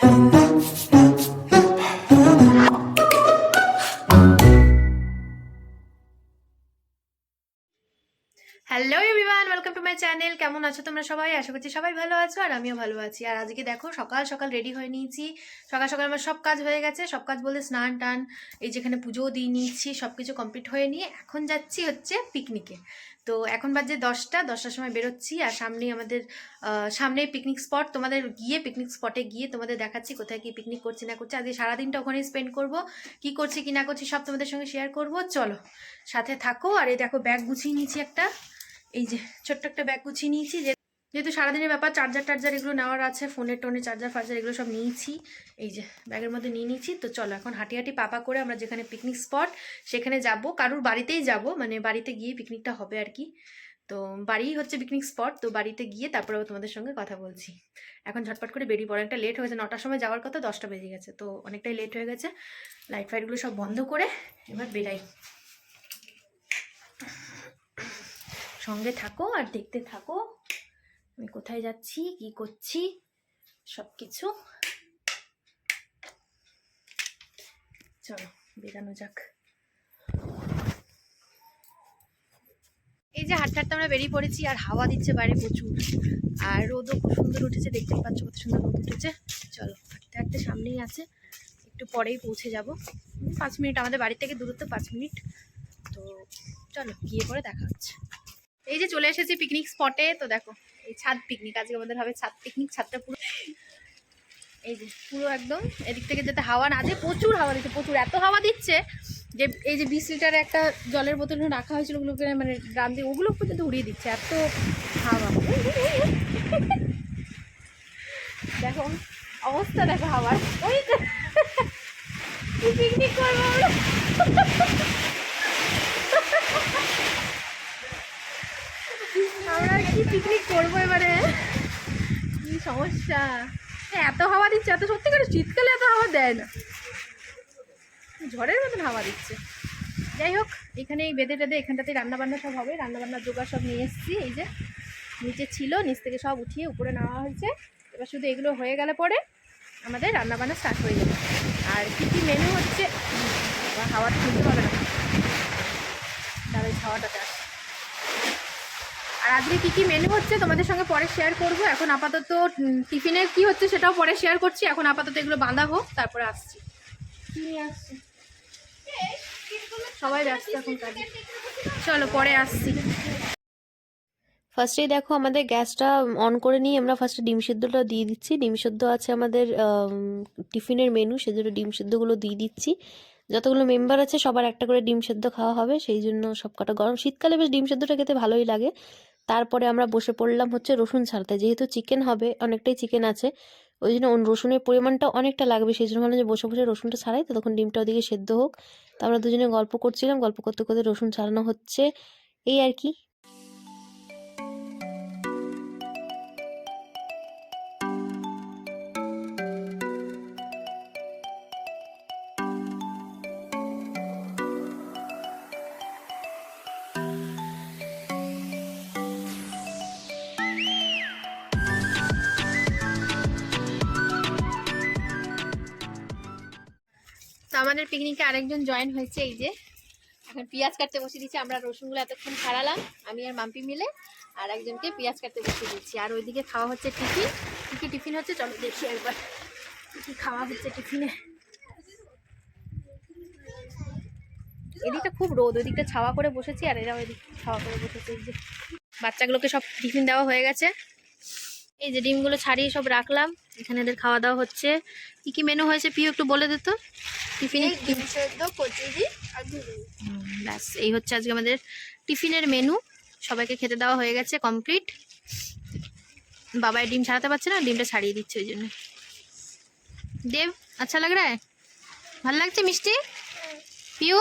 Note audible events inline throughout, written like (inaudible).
Hello (laughs) channel কেমন আছো তোমরা সবাই? আশা করছি সবাই ভালো আছো আর আমিও ভালো আছি। আর আজকে দেখো সকাল সকাল রেডি হয়ে নিয়েছি। সকাল সকাল আমার সব কাজ হয়ে গেছে। সব কাজ বলতে স্নান টান এই যেখানে পুজোও দিয়ে নিয়েছি সব কিছু কমপ্লিট হয়ে নিয়ে এখন যাচ্ছি হচ্ছে পিকনিকে তো এখন বাজে দশটা দশটার সময় বেরোচ্ছি আর সামনেই আমাদের আহ, সামনেই পিকনিক স্পট তোমাদের গিয়ে পিকনিক স্পটে গিয়ে তোমাদের দেখাচ্ছি কোথায় কি পিকনিক করছি না করছি। আজকে সারাদিনটা ওখানেই স্পেন্ড করব। কি করছি কি না করছি সব তোমাদের সঙ্গে শেয়ার করব। চলো সাথে থাকো। আর এই দেখো ব্যাগ গুছিয়ে নিয়েছি একটা। এই যে ছোট্ট একটা ব্যাগ গুছিয়ে নিয়েছি, যে যেহেতু সারাদিনের ব্যাপার চার্জার টার্জার এগুলো নেওয়ার আছে ফোনের টোনে চার্জার ফার্জার এগুলো সব নিয়েছি। এই যে ব্যাগের মধ্যে নিয়ে নিয়েছি, তো চলো এখন হাঁটি হাঁটি পাপা করে আমরা যেখানে পিকনিক স্পট সেখানে যাব। কারুর বাড়িতেই যাব মানে বাড়িতে গিয়ে পিকনিকটা হবে আর কি। তো বাড়িই হচ্ছে পিকনিক স্পট তো বাড়িতে গিয়ে তারপরে তোমাদের সঙ্গে কথা বলছি। এখন ঝটপট করে বেরিয়ে পড়ে, একটা লেট হয়েছে নটার সময় যাওয়ার কথা, দশটা বেজে গেছে, তো অনেকটাই লেট হয়ে গেছে। লাইট ফাইটগুলো সব বন্ধ করে এবার বেরাই। সঙ্গে থাকো আর দেখতে থাকো। আমি কোথায় যাচ্ছি, কি করছি সব কিছু চলো, বেরানো যাক। এই যে হাঁটতে হাঁটতে আমরা বেরিয়ে পড়েছি আর হাওয়া দিচ্ছে বাইরে প্রচুর। আর রোদও খুব সুন্দর উঠেছে, দেখতেই পাচ্ছ কত সুন্দর রোদ উঠেছে। চলো, হাঁটতে হাঁটতে সামনেই আছে। একটু পরেই পৌঁছে যাব। পাঁচ মিনিট, আমাদের বাড়ি থেকে দূরত্ব পাঁচ মিনিট। তো চলো, গিয়ে পরে দেখা হচ্ছে। এই যে চলে এসেছি পিকনিক স্পটে তো দেখো, এই ছাদ পিকনিক আজকে আমাদের হবে ছাদ পিকনিক ছাদটা পুরো এই যে পুরো একদম এদিক থেকে যাতে হাওয়া না যায় প্রচুর হাওয়া দিচ্ছে, প্রচুর, এত হাওয়া দিচ্ছে যে এই যে বিশ লিটারে একটা জলের বোতল রাখা হয়েছিল ওগুলোকে মানে গ্রাম দিয়ে, ওগুলো পর্যন্ত উড়িয়ে দিচ্ছে, এত হাওয়া। দেখো, অবস্থা দেখো হাওয়ার। ওই পিকনিক করব আমরা কি পিকনিক করব এবারে কি সমস্যা। এত হাওয়া দিচ্ছে, এত সত্যি করে শীতকালে এত হাওয়া দেয় না। ঝড়ের মতন হাওয়া দিচ্ছে। যাই হোক এখানে এই বেঁধে টেঁধে এখানটাতে রান্না বান্না সব হবে। রান্না বান্নার জোগাড় সব নিয়ে এসেছি, এই যে নিচে ছিল, নিচ থেকে সব উঠিয়ে উপরে নেওয়া হয়েছে। এবার শুধু এগুলো হয়ে গেলে পরে আমাদের রান্না বান্না স্টার্ট হয়ে যাবে। আর কী কী মেনু হচ্ছে? হাওয়াটা শুনতে পাবে না। তাহলে হাওয়াটাতে আসে আর আজকে কি কি মেনু হচ্ছে তোমাদের সঙ্গে পরে শেয়ার করব। এখন আপাতত টিফিনের কি হচ্ছে সেটাও পরে শেয়ার করছি। এখন আপাতত এগুলো বাঁধা হোক, তারপরে আসছি। সবাই ব্যস্ত এখন কাজে। চলো, পরে আসছি। ফার্স্টেই দেখো, আমাদের গ্যাসটা অন করে নিয়ে আমরা ফার্স্টে ডিম সিদ্ধটা দিয়ে দিচ্ছি। ডিম সিদ্ধ আছে আমাদের টিফিনের মেনু সেজন্য ডিম সিদ্ধগুলো দিয়ে দিচ্ছি। যতগুলো মেম্বার আছে, সবার একটা করে ডিম সেদ্ধ খাওয়া হবে, সেই জন্য সব কটা গরম। শীতকালে বেশ ডিম সেদ্ধটা খেতে ভালোই লাগে। তারপরে আমরা বসে পড়লাম হচ্ছে রসুন ছাড়তে। যেহেতু চিকেন হবে, অনেকটাই চিকেন আছে, ওই জন্য রসুনের পরিমাণটা অনেকটা লাগবে। সেই জন্য যে বসে বসে রসুনটা ছাড়াই তখন ডিমটা ওদিকে সেদ্ধ হোক। তো আমরা দুজনে গল্প করছিলাম, গল্প করতে করতে রসুন ছাড়ানো হচ্ছে। এই আর কি। আমাদের পিকনিকে আরেকজন জয়েন হয়েছে, এই যে। এখন পেঁয়াজ কাটতে বসিয়ে দিচ্ছি, আমরা রসুনগুলো এতক্ষণ ছাড়ালাম, আমি আর মাম্পি মিলে, আর একজনকে পেঁয়াজ কাটতে বসিয়ে দিচ্ছি। আর ওইদিকে খাওয়া হচ্ছে টিফিন। কী টিফিন হচ্ছে, চলো দেখি একবার। কী খাওয়া হচ্ছে টিফিনে? এদিকটা খুব রোদ, ওইদিকটা ছাওয়া করে বসেছি, আর এরা ওইদিক ছাওয়া করে বসেছে যে। বাচ্চাগুলোকে সব টিফিন দেওয়া হয়ে গেছে। এই যে ডিমগুলো ছাড়িয়ে সব রাখলাম। এখানে এদের খাওয়া দাওয়া হচ্ছে। কি কি মেনু হয়েছে পিও একটু বলে দিত টিফিনে ব্যাস এই হচ্ছে আজকে আমাদের টিফিনের মেনু সবাইকে খেতে দেওয়া হয়ে গেছে কমপ্লিট বাবাই ডিম ছাড়াতে পারছে না ডিমটা ছাড়িয়ে দিচ্ছে ওই জন্য। দেব আচ্ছা লাগ রা? ভালো লাগছে মিষ্টি? পিউ?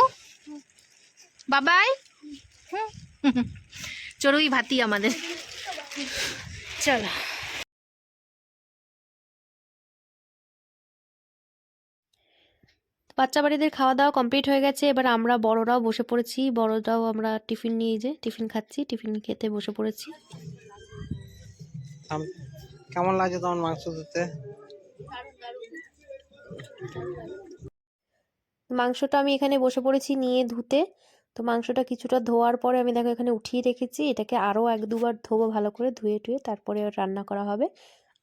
বাবাই? চড়ুই ভাতি আমাদের। চলো। বাচ্চা বাড়িদের খাওয়া দাওয়া কমপ্লিট হয়ে গেছে। এবার আমরা বড়রাও বসে পড়েছি। বড়রাও আমরা টিফিন নিয়ে যে টিফিন খাচ্ছি টিফিন খেতে বসে পড়েছি। কেমন লাগছে তোমার মাংস দিতে? মাংসটা আমি এখানে বসে পড়েছি নিয়ে ধুতে। তো মাংসটা কিছুটা ধোয়ার পরে আমি দেখো এখানে উঠিয়ে রেখেছি। এটাকে আরও এক দুবার ধোবো ভালো করে ধুয়ে টুয়ে তারপরে রান্না করা হবে।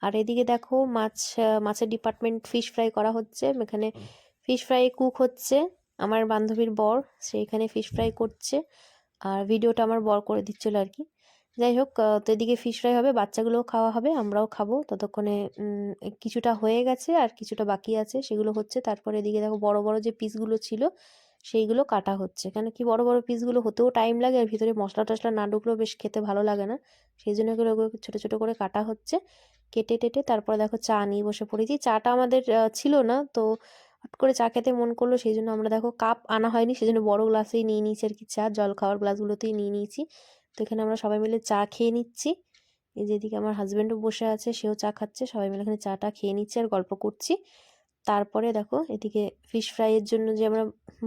আর এদিকে দেখো মাছ মাছের ডিপার্টমেন্ট ফিশ ফ্রাই করা হচ্ছে। এখানে ফিশ ফ্রাই কুক হচ্ছে। আমার বান্ধবীর বর, সে এখানে ফিশ ফ্রাই করছে। আর ভিডিওটা আমার বর করে দিচ্ছিল আর কি। যাই হোক তো এদিকে ফিশ ফ্রাই হবে, বাচ্চাগুলোও খাওয়া হবে, আমরাও খাব। ততক্ষণে কিছুটা হয়ে গেছে আর কিছুটা বাকি আছে, সেগুলো হচ্ছে। তারপরে এদিকে দেখো, বড় বড় যে পিসগুলো ছিল, সেইগুলো কাটা হচ্ছে। কেন কি বড় বড় পিসগুলো হতেও টাইম লাগে আর ভিতরে মশলা টশলা না ঢুকলেও বেশ খেতে ভালো লাগে না। সেই জন্য এগুলো ছোটো ছোটো করে কাটা হচ্ছে। কেটে টেটে তারপরে দেখো চা নিয়ে বসে পড়েছি। চাটা আমাদের ছিল না, তো হট করে চা খেতে মন করল, সেই জন্য আমরা দেখো কাপ আনা হয়নি, সেই জন্য বড়ো গ্লাসেই নিয়ে নিয়েছি আর কি চা, জল খাওয়ার গ্লাসগুলোতেই নিয়ে নিয়েছি। তো এখানে আমরা সবাই মিলে চা খেয়ে নিচ্ছি। এই যেদিকে আমার হাজব্যান্ডও বসে আছে, সেও চা খাচ্ছে, সবাই মিলে এখানে চাটা খেয়ে নিচ্ছে আর গল্প করছি। তারপরে দেখো এদিকে ফিশ ফ্রাইয়ের জন্য যে আমরা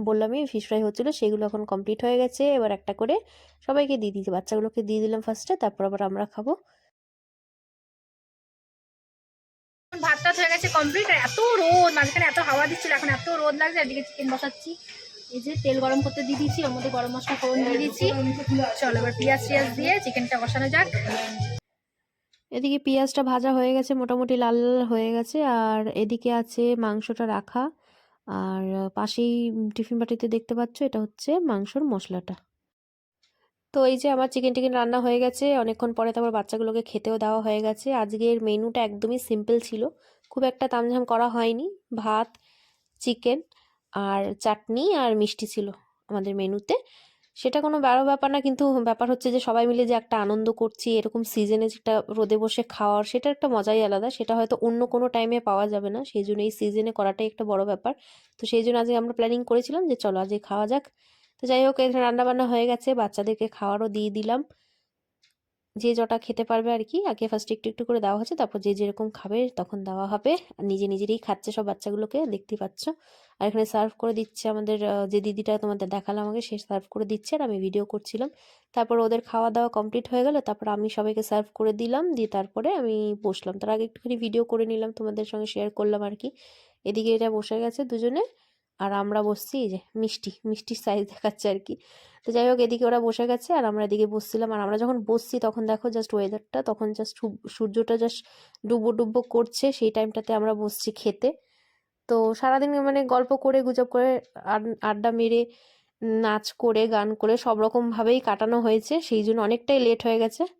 বললামই ফিশ ফ্রাই হচ্ছিল, সেগুলো এখন কমপ্লিট হয়ে গেছে। এবার একটা করে সবাইকে দিয়ে দিয়েছি, বাচ্চাগুলোকে দিয়ে দিলাম ফার্স্টে তারপর আবার আমরা খাব। টাত হয়ে গেছে কমপ্লিট এত রোদ, মাঝখানে এত হাওয়া দিচ্ছিল, এখন এত রোদ লাগছে, এদিকে চিকেন বসাচ্ছি। এই যে তেল গরম করতে দিয়ে দিয়েছি, ওর মধ্যে গরম মশলা ফোড়ন দিয়ে দিয়েছি। চলো এবার পেঁয়াজ টিয়াজ দিয়ে চিকেনটা বসানো যাক। এদিকে পেঁয়াজটা ভাজা হয়ে গেছে, মোটামুটি লাল লাল হয়ে গেছে, আর এদিকে আছে মাংসটা রাখা। আর পাশেই টিফিন বাটিতে দেখতে পাচ্ছ, এটা হচ্ছে মাংসর মশলাটা। তো এই যে আমার চিকেন টিকেন রান্না হয়ে গেছে, অনেকক্ষণ পরে তারপর বাচ্চাগুলোকে খেতেও দেওয়া হয়ে গেছে। আজকের মেনুটা একদমই সিম্পল ছিল। খুব একটা তামঝাম করা হয়নি। ভাত, চিকেন আর চাটনি আর মিষ্টি ছিল আমাদের মেনুতে। সেটা কোনো বড় ব্যাপার না, কিন্তু ব্যাপার হচ্ছে যে সবাই মিলে যে একটা আনন্দ করছি, এরকম সিজনে যেটা রোদে বসে খাওয়ার সেটা একটা মজাই আলাদা। সেটা হয়তো অন্য কোনো টাইমে পাওয়া যাবে না, সেই জন্য এই সিজনে করাটাই একটা বড় ব্যাপার। তো সেই জন্য আজকে আমরা প্ল্যানিং করেছিলাম যে চলো আজকে খাওয়া যাক। তো যাই হোক, এখানে রান্নাবান্না হয়ে গেছে, বাচ্চাদেরকে খাওয়ারও দিয়ে দিলাম। যে যটা খেতে পারবে আর কি আগে ফার্স্ট একটু একটু করে দেওয়া হচ্ছে তারপর যে যেরকম খাবে তখন দেওয়া হবে। নিজে নিজেরই খাচ্ছে সব বাচ্চাগুলোকে, দেখতেই পাচ্ছ। আর এখানে সার্ভ করে দিচ্ছে আমাদের যে দিদিটা তোমাদের দেখালাম আমাকে সে সার্ভ করে দিচ্ছে আর আমি ভিডিও করছিলাম। তারপর ওদের খাওয়া দাওয়া কমপ্লিট হয়ে গেল, তারপর আমি সবাইকে সার্ভ করে দিলাম, দিয়ে তারপরে আমি বসলাম। তার আগে একটুখানি ভিডিও করে নিলাম, তোমাদের সঙ্গে শেয়ার করলাম আর কি এদিকে এটা বসে গেছে দুজনে। আর আমরা বসছি যে মিষ্টি, মিষ্টির সাইজ দেখাচ্ছে আর কি। তো যাই হোক, এদিকে ওরা বসে গেছে আর আমরা এদিকে বসছিলাম। আর আমরা যখন বসছি, তখন দেখো জাস্ট ওয়েদারটা তখন জাস্ট সূর্যটা জাস্ট ডুবো ডুবো করছে। সেই টাইমটাতে আমরা বসছি খেতে। তো সারাদিন মানে গল্প করে, গুজব করে, আড- আড্ডা মেরে, নাচ করে, গান করে, সব রকমভাবেই কাটানো হয়েছে। সেই জন্য অনেকটাই লেট হয়ে গেছে।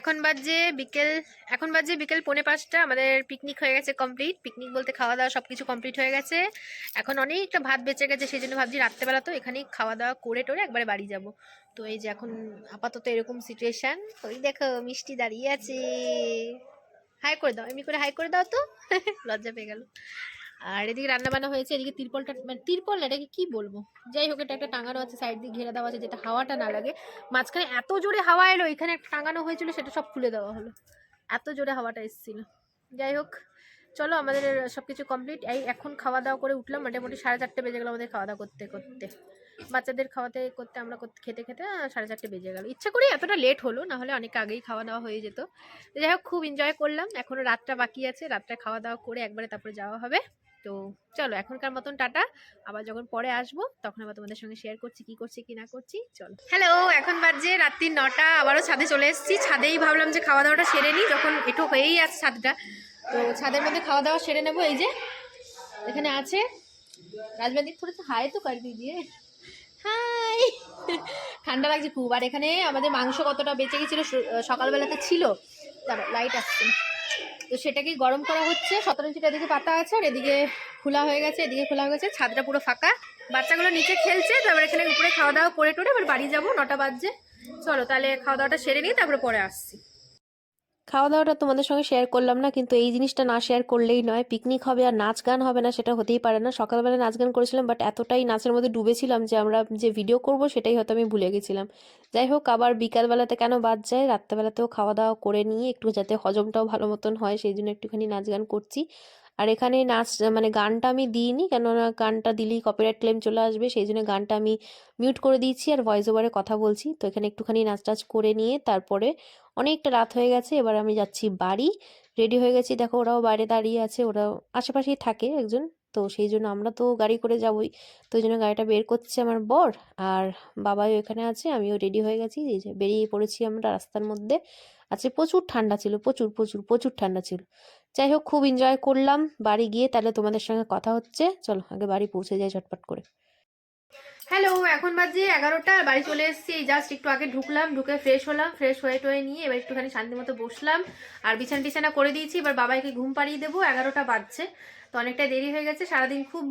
এখন বাজে বিকেল, এখন বাজে বিকেল পৌনে পাঁচটা, আমাদের পিকনিক হয়ে গেছে কমপ্লিট পিকনিক বলতে খাওয়া দাওয়া সব কিছু কমপ্লিট হয়ে গেছে। এখন অনেকটা ভাত বেঁচে গেছে, সেই জন্য ভাবছি রাত্রেবেলা তো এখানেই খাওয়া দাওয়া করে টোরে একবারে বাড়ি যাব। তো এই যে এখন আপাতত এরকম সিচুয়েশন ওই দেখো, মিষ্টি দাঁড়িয়ে আছে। হাই করে দাও, এমনি করে হাই করে দাও তো। (laughs) লজ্জা পেয়ে গেল। আর এদিকে রান্না বান্না হয়েছে, এদিকে তিরপলটা মানে তিরপল এটাকে কি বলব? যাই হোক, এটা একটা টাঙানো আছে সাইড দিয়ে ঘেরা দেওয়া আছে, যেটা হাওয়াটা না লাগে। মাঝখানে এত জোরে হাওয়া এলো, এখানে একটা টাঙানো হয়েছিল, সেটা সব খুলে দেওয়া হলো। এত জোরে হাওয়াটা এসেছিল। যাই হোক, চলো আমাদের সব কিছু কমপ্লিট এই এখন খাওয়া দাওয়া করে উঠলাম, মোটামুটি সাড়ে চারটে বেজে গেলো আমাদের খাওয়া দাওয়া করতে করতে। বাচ্চাদের খাওয়াতে করতে আমরা করতে- খেতে খেতে সাড়ে চারটে বেজে গেল। ইচ্ছা করি এতটা লেট হলো, না হলে অনেক আগেই খাওয়া দাওয়া হয়ে যেত। যাই হোক, খুব এনজয় করলাম। এখনও রাতটা বাকি আছে, রাতটা খাওয়া দাওয়া করে একবারে তারপরে যাওয়া হবে। তো চলো এখনকার মতন টাটা। আবার যখন পরে আসব, তখন আবার তোমাদের সঙ্গে শেয়ার করছি কি করছি, কি না করছি, চলো। হ্যালো এখন বাজে রাত্রি নটা, আবারও ছাদে চলে এসেছি। ছাদেই ভাবলাম যে খাওয়া দাওয়াটা সেরে নিই, যখন একটু হয়েই আছে ছাদটা। তো ছাদের মধ্যে খাওয়া দাওয়া সেরে নেব, এই যে এখানে আছে রাজবান্দি থোড়া হাই তো কর দিজিয়ে হাই। ঠান্ডা লাগছে খুব। আর এখানে আমাদের মাংস কতটা বেঁচে গেছিল সকালবেলাতে ছিল, তারপর লাইট আসছে। তো সেটাকে গরম করা হচ্ছে। সতেরো ইঞ্চিটা এদিকে পাতা আছে আর এদিকে খোলা হয়ে গেছে, এদিকে খোলা হয়ে গেছে, ছাদটা পুরো ফাঁকা। বাচ্চাগুলো নিচে খেলছে তারপর এখানে উপরে খাওয়া দাওয়া করে টোরে এবার বাড়ি যাব, নটা বাজছে। চলো তাহলে খাওয়া দাওয়াটা সেরে নিয়ে তারপরে পরে আসছি। খাওয়া দাওয়াটা তোমাদের সঙ্গে শেয়ার করলাম না, কিন্তু এই জিনিসটা না শেয়ার করলেই নয়। পিকনিক হবে আর নাচ গান হবে না, সেটা হতেই পারে না। সকালবেলা নাচ গান করেছিলাম বাট এতটাই নাচের মধ্যে ডুবেছিলাম যে আমরা যে ভিডিও করব, সেটাই হয়তো আমি ভুলে গেছিলাম। যাই হোক, আবার বিকালবেলাতে কেন বাদ যায়? রাত্রেবেলাতেও খাওয়া দাওয়া করে নিয়ে একটু যাতে হজমটাও ভালো মতন হয়, সেই জন্য একটুখানি নাচ গান করছি। আর এখানে নাচ মানে গানটা আমি দিইনি, কেননা গানটা দিলেই কপিরাইট ক্লেম চলে আসবে, সেই জন্য গানটা আমি মিউট করে দিয়েছি আর ভয়েস ওভারে কথা বলছি। তো এখানে একটুখানি নাচ টাচ করে নিয়ে তারপরে অনেকটা রাত হয়ে গেছে, এবার আমি যাচ্ছি বাড়ি। রেডি হয়ে গেছি, দেখো ওরাও বাইরে দাঁড়িয়ে আছে ওরাও আশেপাশেই থাকে একজন, তো সেই জন্য আমরা তো গাড়ি করে যাবোই। তো ওই জন্য গাড়িটা বের করছে আমার বর, আর বাবাও এখানে আছে, আমিও রেডি হয়ে গেছি বেরিয়ে পড়েছি আমরা রাস্তার মধ্যে। আজকে প্রচুর ঠান্ডা ছিল, প্রচুর প্রচুর প্রচুর ঠান্ডা ছিল। যাই হোক খুব এনজয় করলাম। বাড়ি গিয়ে তাহলে তোমাদের সঙ্গে কথা হচ্ছে। চলো, আগে বাড়ি পৌঁছে যাই ঝটপট করে। হ্যালো এখন বাজে এগারোটা। বাড়ি চলে এসেছি। জাস্ট একটু আগে ঢুকলাম, ঢুকে ফ্রেশ হলাম। ফ্রেশ হয়ে টয়ে নিয়ে এবার একটুখানি শান্তি মতো বসলাম। আর বিছানা টিছানা করে দিয়েছি। এবার বাবাইকে ঘুম পাড়িয়ে দেবো। এগারোটা বাজছে। অনেকটা দেরি হয়ে গেছে, সারাদিন খুব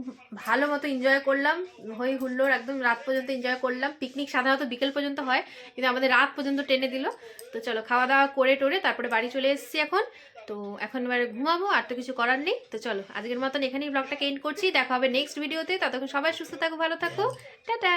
ভালো মতো এনজয় করলাম, হই হুল্লোড় একদম রাত পর্যন্ত এনজয় করলাম। পিকনিক সাধারণত বিকেল পর্যন্ত হয়, কিন্তু আমাদের রাত পর্যন্ত টেনে দিল। তো চলো খাওয়া দাওয়া করে টোরে তারপরে বাড়ি চলে এসেছি এখন। তো এখন এবারে ঘুমাবো, আর তো কিছু করার নেই। তো চলো আজকের মতন এখানেই ব্লগটাকে এন্ড করছি, দেখা হবে নেক্সট ভিডিওতে ততক্ষণ সবাই সুস্থ থাকো, ভালো থাকো। টাটা!